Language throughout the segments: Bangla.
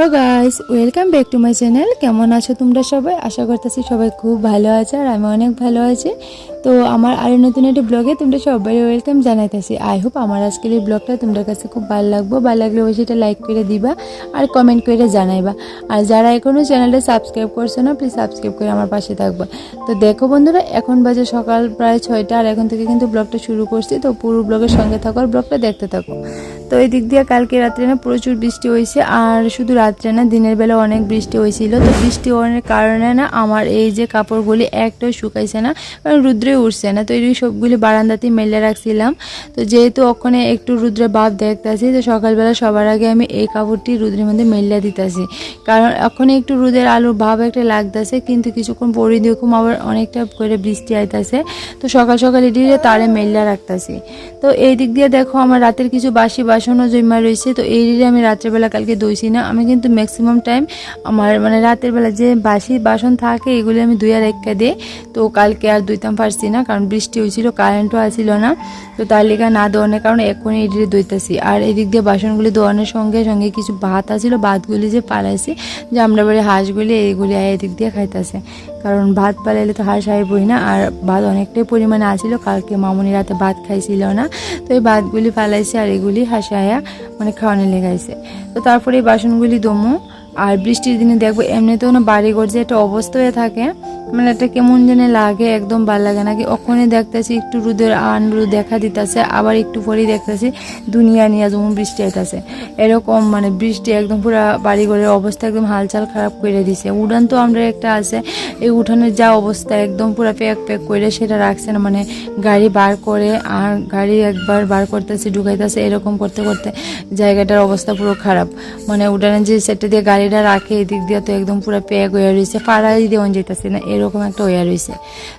Hello guys, welcome back to my channel. কেমন আছো তোমরা সবাই? আশা করতেছি সবাই খুব ভালো আছে আর আমি অনেক ভালো আছি। তো আমার আরও নতুন একটি ব্লগে তোমরা সবাই ওয়েলকাম জানাইতেছি। আই হোপ আমার আজকের এই ব্লগটা তোমাদের কাছে খুব ভালো লাগবো। ভালো লাগলে অবশ্যই এটা লাইক করে দিবা আর কমেন্ট করে জানাইবা। আর যারা এখনও চ্যানেলটা সাবস্ক্রাইব করছ না প্লিজ সাবস্ক্রাইব করে আমার পাশে থাকবা। তো দেখো বন্ধুরা, এখন বাজে সকাল প্রায় ছয়টা আর এখন থেকে কিন্তু ব্লগটা শুরু করছি। তো পুরো ব্লগের সঙ্গে থাকো আর ব্লগটা দেখতে থাকো। তো এই দিক দিয়ে কালকে রাত্রে না প্রচুর বৃষ্টি হয়েছে আর শুধু রাত্রে না, দিনের বেলা অনেক বৃষ্টি হয়েছিল। তো বৃষ্টি হওয়ার কারণে না আমার এই যে কাপড়গুলি একটাও শুকাইছে না। কারণ রুদ্রে উঠছে না। তো এই সবগুলি বারান্দাতেই মেলে রাখছিলাম। তো যেহেতু ওখানে একটু রুদ্রে ভাব দেখতেছি, তো সকালবেলা সবার আগে আমি এই কাপড়টি রুদ্রের মধ্যে মেলে দিতেছি। কারণ এখন একটু রোদের আলোর ভাব একটা লাগতেছে, কিন্তু কিছুক্ষণ পরে দেখুম আবার অনেকটা করে বৃষ্টি আইতাছে। তো সকাল সকাল এটি তারে মেল্লা রাখতেছি। তো এই দিক দিয়ে দেখো আমার রাতের কিছু বাসি বাসনও জমা রয়েছে। তো এই আমি রাত্রেবেলা কালকে দইছি না। আমি কিন্তু ম্যাক্সিমাম টাইম আমার মানে রাতের বেলা যে বাসি বাসন থাকে, এগুলি আমি দুই আর একটা দিই। তো কালকে আর দুইতাম পারছি না, কারণ বৃষ্টি হয়েছিল কারেন্টও আসছিল না। তো তার লেগে না দোয়ানোর কারণে এখনই এদিকে দইতেছি আর এদিক দিয়ে বাসনগুলি দোয়ানোর সঙ্গে সঙ্গে কিছু ভাত আছিল, ভাতগুলি যে পালাইছি, যে আমরা বাড়ি হাঁসগুলি, এইগুলি এদিক দিয়ে খাইতেছে। কারণ ভাত পালাইলে তো হাঁস হাই আইবই না, আর ভাত অনেকটাই পরিমাণে আসছিল কালকে মামনি রাতে ভাত খাইছিল না। তো এই ভাতগুলি ফালাইছে আর এগুলি হাসায়া মানে খাওয়ানো লেগাইছে। তো তারপরে এই বাসনগুলি দমু আর বৃষ্টির দিনে দেখব এমনিতেও বাড়ি ঘর যে একটা অবস্থা হয়ে থাকে মানে একটা কেমন যেন লাগে, একদম ভালো লাগে নাকি ওখানে দেখতেছি, একটু রোদের আন রোদ দেখা দিতেছে, আবার একটু পরেই দেখতেছি দুনিয়া নিয়ে যেমন বৃষ্টি আইতাছে। এরকম মানে বৃষ্টি একদম পুরো বাড়ি ঘরের অবস্থা একদম হালচাল খারাপ করে দিছে। উড়ান তো আমরা একটা আছে, এই উঠানের যা অবস্থা একদম পুরো প্যাক প্যাক করে সেটা রাখছে না। মানে গাড়ি বার করে, আর গাড়ি একবার বার করতেছে, ঢুকাইতেছে, এরকম করতে করতে জায়গাটার অবস্থা পুরো খারাপ। মানে উঠানের যে সেটটা দিয়ে গাড়িটা রাখে, এদিক দিয়ে তো একদম পুরো প্যাক হয়ে রয়েছে। পাড়াই দেওয়া যেতেছে না, এরকম একটা ওয়া রয়েছে।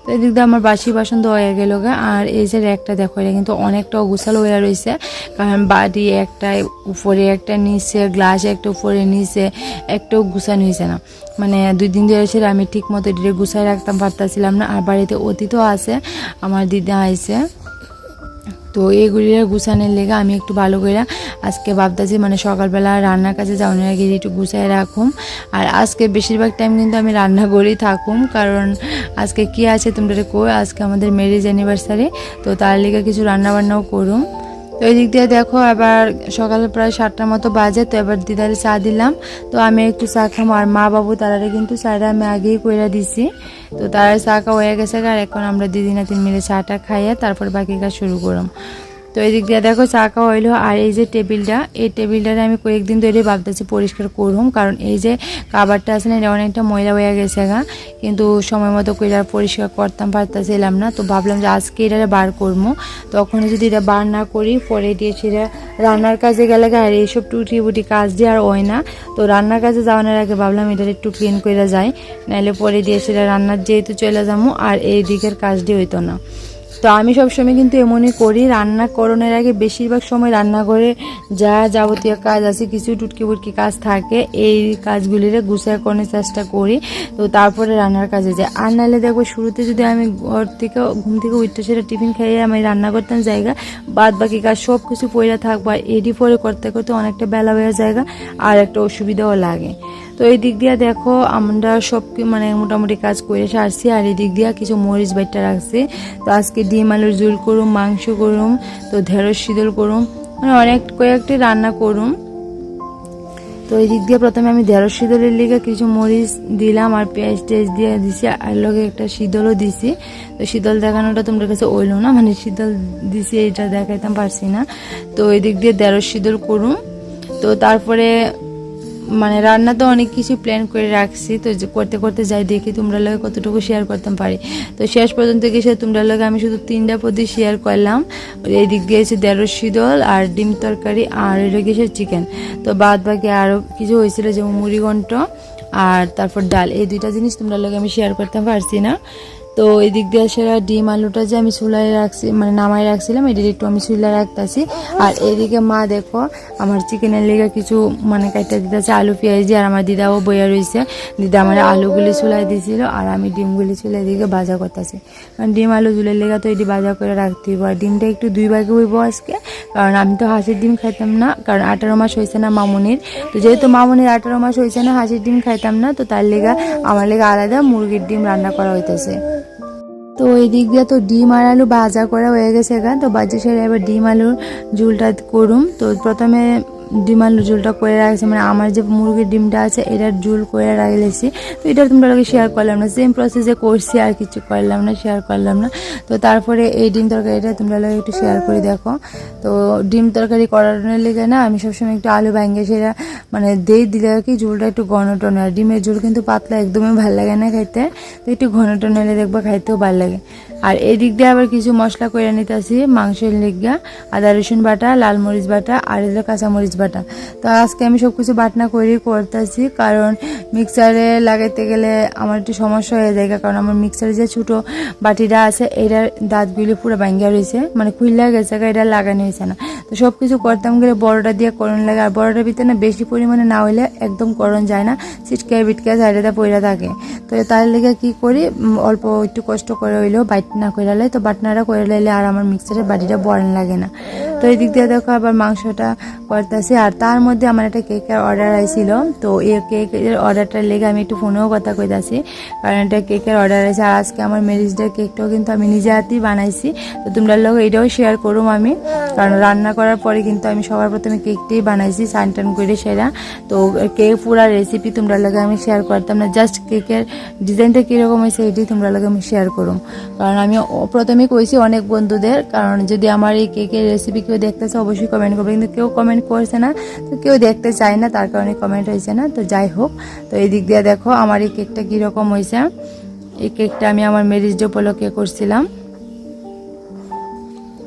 তো এদিক দিয়ে আমার বাসি বাসন তো হয়ে গেল আর এই যে একটা দেখো, এটা কিন্তু অনেকটা গুছালো হয়ে রয়েছে। কারণ বাড়ি একটা উপরে, একটা নিচে গ্লাস একটা উপরে, নিচে একটাও গুছানো হয়েছে না। মানে দুই দিন ধরে ছিল আমি ঠিক মতো এটিকে গুছাই রাখতাম পারতাছিলাম না। আর বাড়িতে অতীতও আছে, আমার দিদা আইছে। তো এগুলি গুছানোর লেগে আমি একটু ভালো করে আজকে ভাবতেছি মানে সকালবেলা রান্নার কাছে যাওয়ানোর আগে একটু গুছাই রাখুম। আর আজকে বেশিরভাগ টাইম কিন্তু আমি রান্না করেই থাকুম, কারণ আজকে কি আছে তোমরা কো আজকে আমাদের ম্যারেজ অ্যানিভার্সারি তো তার লেগে কিছু রান্না বান্নাও করুম। তো এই দিক দিয়ে দেখো আবার সকালে প্রায় সাতটার মতো বাজে, তো এবার দিদারে চা দিলাম। তো আমি একটু চা খাম, আর মা বাবু, তারারে কিন্তু চাটা আমি আগেই কইরা দিছি। তো তারা চা খাওয়া হয়ে গেছে আর এখন আমরা দিদি না তিন মিলে চাটা খাইয়ে তারপর বাকি কাজ শুরু করলাম তো এই দিক দিয়ে দেখো চা খাওয়া হইল, আর এই যে টেবিলটা, এই টেবিলটারে আমি কয়েকদিন ধরে ভাবতেছি পরিষ্কার করুম, কারণ এই যে কাবারটা আছে না, এটা অনেকটা ময়লা হয়ে গেছে গা। কিন্তু সময় মতো করে আর পরিষ্কার করতাম, পারতেছিলাম না। তো ভাবলাম যে আজকে এটা বার করব তখন যদি এটা বার না করি, পরে দিয়ে সেটা রান্নার কাজে গেলে আর এইসব টুটি বুটি কাজ দিয়ে আর হয় না। তো রান্নার কাজে যাওয়ানোর আগে ভাবলাম এটা একটু ক্লিন করে যাই। নাহলে পরে দিয়ে সেটা রান্নার যেহেতু চলে যাব আর এই দিকের কাজ দিয়ে হইতো না। তো আমি সবসময় কিন্তু এমনই করি, রান্না করণের আগে বেশিরভাগ সময় রান্না করে যা যাবতীয় কাজ আছে, কিছু টুটকি বুটকি কাজ থাকে, এই কাজগুলিরে গুছায় করার চেষ্টা করি। তো তারপরে রান্নার কাজে যাই। আর নাহলে দেখব শুরুতে যদি আমি ঘর থেকে, ঘুম থেকে উঠতে সেটা টিফিন খাইয়ে আমি রান্না করতাম জায়গা বাদ বাকি কাজ সব কিছু পড়ে থাকব। আর এডি পরে করতে করতে অনেকটা বেলা হয়ে জায়গা আর একটা অসুবিধাও লাগে। তো এই দিক দিয়ে দেখো আমরা সব মানে মোটামুটি কাজ করে সারছি, আর এই দিক দিয়ে কিছু মরিচ বাইটটা রাখছি। তো আজকে ডিম আলুর ঝোল করুম, মাংস করুম, তো ঢেঁড়স শীতল করুম মানে অনেক কয়েকটি রান্না করুম। তো এই দিক দিয়ে প্রথমে আমি ঢেঁড়স শীতলের লিগে কিছু মরিচ দিলাম, আর পেঁয়াজ টেজ দিয়ে দিছি, আর লগে একটা শীতলও দিছি। তো শীতল দেখানোটা তোমাদের কাছে ওইলো না মানে শীতল দিছি, এটা দেখাইতাম পারছি না। তো এই দিক দিয়ে ঢেঁড়স শীতল করুম। তো তারপরে মানে রান্না তো অনেক কিছু প্ল্যান করে রাখছি, তো করতে করতে যাই দেখি তোমরা লগে কতটুকু শেয়ার করতে পারি। তো শেষ পর্যন্ত গেছে তোমরা লগে আমি শুধু তিনটা পদি শেয়ার করলাম। এই দিক দিয়ে এসে দেড় শীতল আর ডিম তরকারি আর এটা গেছে চিকেন তো বাদ বাকি আরও কিছু হয়েছিল যেমন মুড়ি ঘন্ট আর তারপর ডাল। এই দুইটা জিনিস তোমরা লগে আমি শেয়ার করতে পারছি না। তো এই দিক দিয়ে সেরা ডিম আলুটা যে আমি চুলায় রাখছি মানে নামাই রাখছিলাম, এদিকে একটু আমি চুলায় রাখতেছি। আর এদিকে মা দেখো, আমার চিকেনের লেগে কিছু মানে কাইটা দিতেছে আলু, পেঁয়াজ দিয়ে, আর আমার দিদাও বইয়া রয়েছে দিদা আমার আলুগুলি চুলাই দিয়েছিল আর আমি ডিমগুলি চুলাই দিকে ভাজা করতেছি। কারণ ডিম আলু চুলের লেগে তো এটি ভাজা করে রাখতে হইব, আর ডিমটা একটু দুই ভাগে হইব আজকে। কারণ আমি তো হাঁসের ডিম খাইতাম না, কারণ আঠারো মাস হয়েছে না মামুনির। তো যেহেতু মামুনির আঠারো মাস হয়েছে না, হাঁসের ডিম খাইতাম না, তো তার লেগে, আমার লেগে আলাদা মুরগির ডিম রান্না করা হইতেছে। তো এই দিক দিয়ে তো ডিম আর আলু ভাজা করা হয়ে গেছে এখান তো বাজে সেরে এবার ডিম আলুর ঝুলটা করুম। তো প্রথমে ডিম আলুর ঝুলটা করে রাখছি মানে আমার যে মুরগির ডিমটা আছে, এটার ঝুল করে রাখলেছি তো এটা তোমরা লোকে শেয়ার করলাম না সেম প্রসেসে করছি আর কিছু করলাম না শেয়ার করলাম না। তো তারপরে এই ডিম তরকারিটা তোমরা একটু শেয়ার করে দেখো। তো ডিম তরকারি করার লেগে না, আমি সবসময় একটু আলু ভাঙ্গে সেটা মানে দেই দিলে আর কি ঝুলটা একটু ঘন টন। আর ডিমের ঝুল কিন্তু পাতলা, একদমই ভালো লাগে না খাইতে। তো একটু ঘন টন হলে দেখবা খাইতেও ভালো লাগে। আর এই দিক দিয়ে আবার কিছু মশলা করে নিতেছি, মাংসের লেগা, আদা, রসুন বাটা, লাল মরিচ বাটা আর এলো কাঁচামরিচ বাটা। তো আজকে আমি সব কিছু বাটনা করেই করতেছি, কারণ মিক্সারে লাগাইতে গেলে আমার একটু সমস্যা হয়ে যায়, কারণ আমার মিক্সারে যে ছোটো বাটিটা আছে, এটার দাঁতগুলি পুরো ভাঙ্গা রয়েছে মানে খুললা গেছে এটা লাগানো হয়েছে না। তো সব কিছু করতাম গেলে বড়টা দিয়ে করণ লাগে, আর বড়টার ভিতরে না বেশি পরিমাণে না হইলে একদম করণ যায় না ছিটকে বিটকে সাইডে পইরা থাকে। তো তার লেগে কি করি অল্প একটু কষ্ট করে হইলেও বাইট না করে লাই তো বাটনাটা করে লাইলে আর আমার মিক্সারের বাটিটা বড় লাগে না। তো এই দিক দিয়ে দেখো আবার মাংসটা করতেছি, আর তার মধ্যে আমার একটা কেকের অর্ডার আইছিল। তো এই কেকের অর্ডারটার লেগে আমি একটু ফোনেও কথা কইতাছি, কারণ এটা কেকের অর্ডার আছে। আর আজকে আমার ম্যারেজ ডে কেকটাও কিন্তু আমি নিজে হাতেই বানাইছি। তো তোমরা লোক এটাও শেয়ার করুম আমি। কারণ রান্না করার পরে কিন্তু আমি সবার প্রথমে কেকটাই বানাইছি সান টান করে সেরা। তো কেক পুরা রেসিপি তোমরা লাগে আমি শেয়ার করতাম না। জাস্ট কেকের ডিজাইনটা কীরকম হয়েছে এটাই তোমরা লাগে আমি শেয়ার করুম। কারণ আমি প্রথমেই কইছি অনেক বন্ধুদের, কারণ যদি আমার এই কেকের রেসিপি কেউ দেখতেছে, অবশ্যই কমেন্ট করবে। কিন্তু কেউ কমেন্ট করছে না, তো কেউ দেখতে চায় না, তার কারণে কমেন্ট হয়েছে না। তো যাই হোক, তো এই দিক দিয়ে দেখো আমার এই কেকটা কীরকম হয়েছে এই কেকটা আমি আমার ম্যারেজ ডে উপলক্ষে করছিলাম।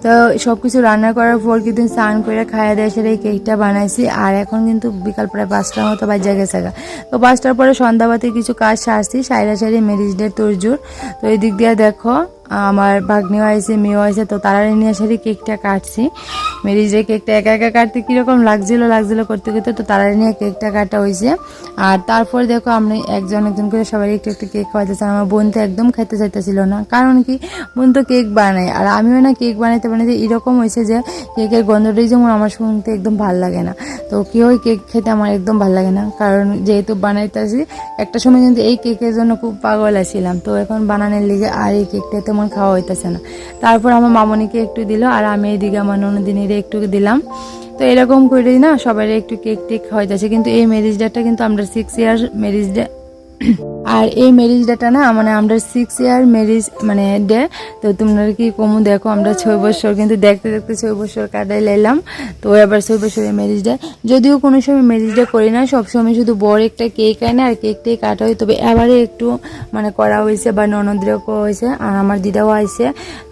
তো সব কিছু রান্না করার পর কিন্তু স্নান করে খাইয়া দেয় সেটা এই কেকটা বানাইছি। আর এখন কিন্তু বিকাল প্রায় পাঁচটার মতো বাজে গেছে গা। তো পাঁচটার পরে সন্ধ্যাবাতি কিছু কাজ সারছি সাইরা সাইরে ম্যারিজ ডে তোরজোর। তো এই দিক দিয়ে দেখো আমার ভাগ্নিও আইছে, মেয়েও আইছে, তো তারা নিয়ে সারি কেকটা কাটছি। ম্যারিজ ডে কেকটা একা একা কাটতে কীরকম লাগছিল লাগছিল করতে করতে, তো তারা নিয়ে কেকটা কাটা হয়েছে আর তারপর দেখো আমি একজন একজন করে সবাই একটু একটু কেক খাওয়াইতেছে, আর আমার বোন তো একদম খাইতে চাইতেছিল না। কারণ কি? বোন তো কেক বানায়, আর আমিও না কেক বানাইতে বানাইতে এরকম হয়েছে যে কেকের গন্ধটাই যেমন আমার শুনতে একদম ভালো লাগে না। তো কি হয়, কেক খেতে আমার একদম ভালো লাগে না। কারণ যেহেতু বানাইতেছি, একটা সময় কিন্তু এই কেকের জন্য খুব পাগল আছিলাম। তো এখন বানানোর লিগে আর এই কেকটা তেমন খাওয়া হইতেছে না। তারপর আমার মামনিকে একটু দিল আর আমি এইদিকে আমার ননদিনের একটু দিলাম। তো এরকম করে না সবাই একটু কেক টেক হইতেছে কিন্তু এই ম্যারেজ ডেটটা কিন্তু আমরা সিক্স ইয়ার ম্যারেজ ডে আর এই ম্যারেজ ডেটা না মানে আমরা সিক্স ইয়ার ম্যারেজ মানে ডে তো তোমরা কি কমু দেখো আমরা ছয় বছর, কিন্তু দেখতে দেখতে ছয় বছর কাটাই লাইলাম। তো এবার ছয় বছরের ম্যারেজ ডে যদিও কোনো সময় ম্যারেজ ডে করি না সবসময় শুধু বড় একটা কেক আয় না আর কেকটাই কাটা হয়। তবে এবারে একটু মানে করা হয়েছে বা ননদরেও হয়েছে, আর আমার দিদাও আইছে।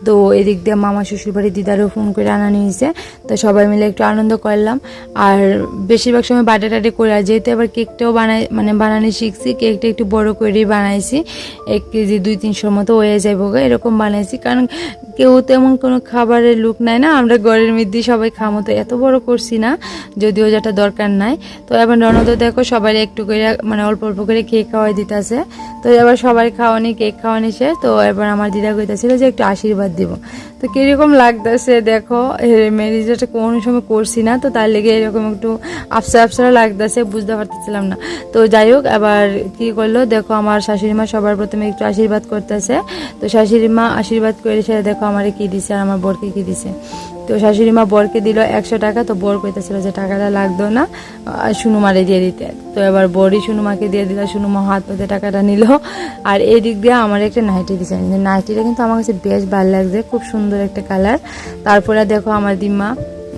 তো এদিক দিয়ে মামা শ্বশুর বাড়ির দিদারও ফোন করে আনা নিয়েছে। তো সবাই মিলে একটু আনন্দ করলাম। আর বেশিরভাগ সময় বার্থডে টাডে করে, আর যেহেতু আবার কেকটাও বানাই মানে বানানো শিখছি কেকটা একটু বড় করেই বানাইছি। এক কেজি দুই, তিনশোর মতো হয়ে যাব এরকম বানাইছি। কারণ কেউ তেমন কোনো খাবারের লুক নাই না, আমরা ঘরের মধ্যে সবাই খামো, তো এত বড় করছি না, যদিও যেটা দরকার নাই। তো এবার ননদ দেখো, সবাই একটু করে মানে অল্প অল্প করে কেক খাওয়াই দিতেছে। তো এবার সবাই খাওয়ানি, কেক খাওয়ানি শেষ, তো এবার আমার দিদা কইতাছিল যে একটু আশীর্বাদ দিব। তো কীরকম লাগতেছে দেখো ম্যারেজটা কোনো সময় করছি না, তো তার লেগে এরকম একটু আফসা আফসা লাগতেছে, বুঝতে পারতেছিলাম না। তো যাই হোক আবার কি করল, দেখো আমার শাশুড়ি মা সবার প্রথমে একটু আশীর্বাদ করতেছে। তো শাশুড়ি মা আশীর্বাদ করে সেটা দেখো আমারে কি দিছে আর আমার বরকে কি দিছে। তো শাশুড়ি মা বরকে দিল একশো টাকা, তো বর কইতেছিল যে টাকাটা লাগতো না সুনুমারে দিয়ে দিতে। তো এবার বরই সুনুমাকে দিয়ে দিল, সুনুমা হাত পেতে টাকাটা নিল। আর এই দিক দিয়ে আমার একটা নাইটি দিছে। নাইটিটা কিন্তু আমার কাছে বেশ ভালো লাগছে, খুব সুন্দর একটা কালার। তারপরে দেখো আমার দিম্মা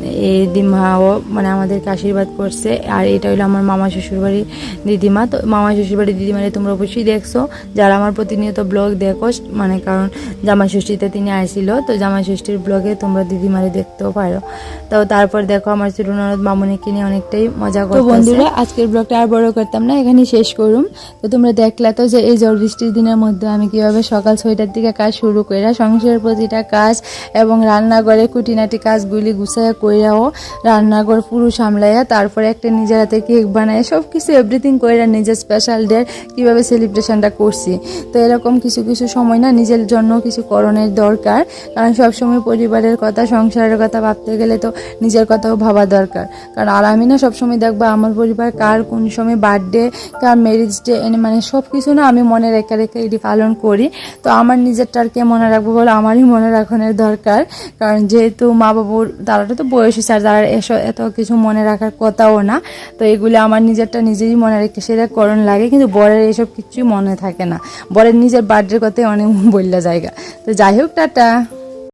দিদিমাও মানে আমাদেরকে আশীর্বাদ করছে। আর এটা হলো আমার মামা শ্বশুরবাড়ি দিদিমা। তো মামা শ্বশুরবাড়ি দিদিমারে তোমরা অবশ্যই দেখছ। যারা আমার প্রতিনিয়ত ব্লগ দেখো মানে কারণ জামাই ষষ্ঠীতে তিনি আইছিল তো জামাই ষষ্ঠীর ব্লগে তোমরা দিদিমারে দেখতেও পারো। তো তারপর দেখো আমার ছোট ননদ মামুনিকে নিয়ে অনেকটাই মজা করতে বন্ধুরা আজকের ব্লগটা আর বড় করতাম না এখানে শেষ করুম। তো তোমরা দেখলা তো যে এই ঝড় বৃষ্টির দিনের মধ্যে আমি কীভাবে সকাল ছয়টার দিকে কাজ শুরু কইরা সংসারের প্রতিটা কাজ এবং রান্নাঘরে কুটিনাটি কাজগুলি গুছাইয়া কইরাও, রান্নাঘর পুরো সামলাইয়া তারপরে একটা নিজের হাতে কেক বানায় সব কিছু এভরিথিং কইরা নিজের স্পেশাল ডে কীভাবে সেলিব্রেশনটা করছি। তো এরকম কিছু কিছু সময় না নিজের জন্য কিছু করণের দরকার। কারণ সবসময় পরিবারের কথা, সংসারের কথা ভাবতে গেলে তো নিজের কথাও ভাবা দরকার। কারণ আর আমি না সবসময় দেখবা আমার পরিবার কার কোন সময় বার্থডে কার ম্যারেজ ডে মানে সব কিছু না আমি মনে রেখে রেখে এটি পালন করি। তো আমার নিজেরটার কে মনে রাখব বলে? আমারই মনে রাখানোর দরকার। কারণ যেহেতু মা বাবুর তারা তো বয়স হয়েছে আর তারা এত কিছু মনে রাখার কথাও না। তো এগুলো আমার নিজেরটা নিজেরই মনে রেখে সেটা করণ লাগে, কিন্তু বরের এসব কিছুই মনে থাকে না। বরের নিজের বার্থডের কথাই অনেক বললা জায়গা। তো যাই হোক, টাটা।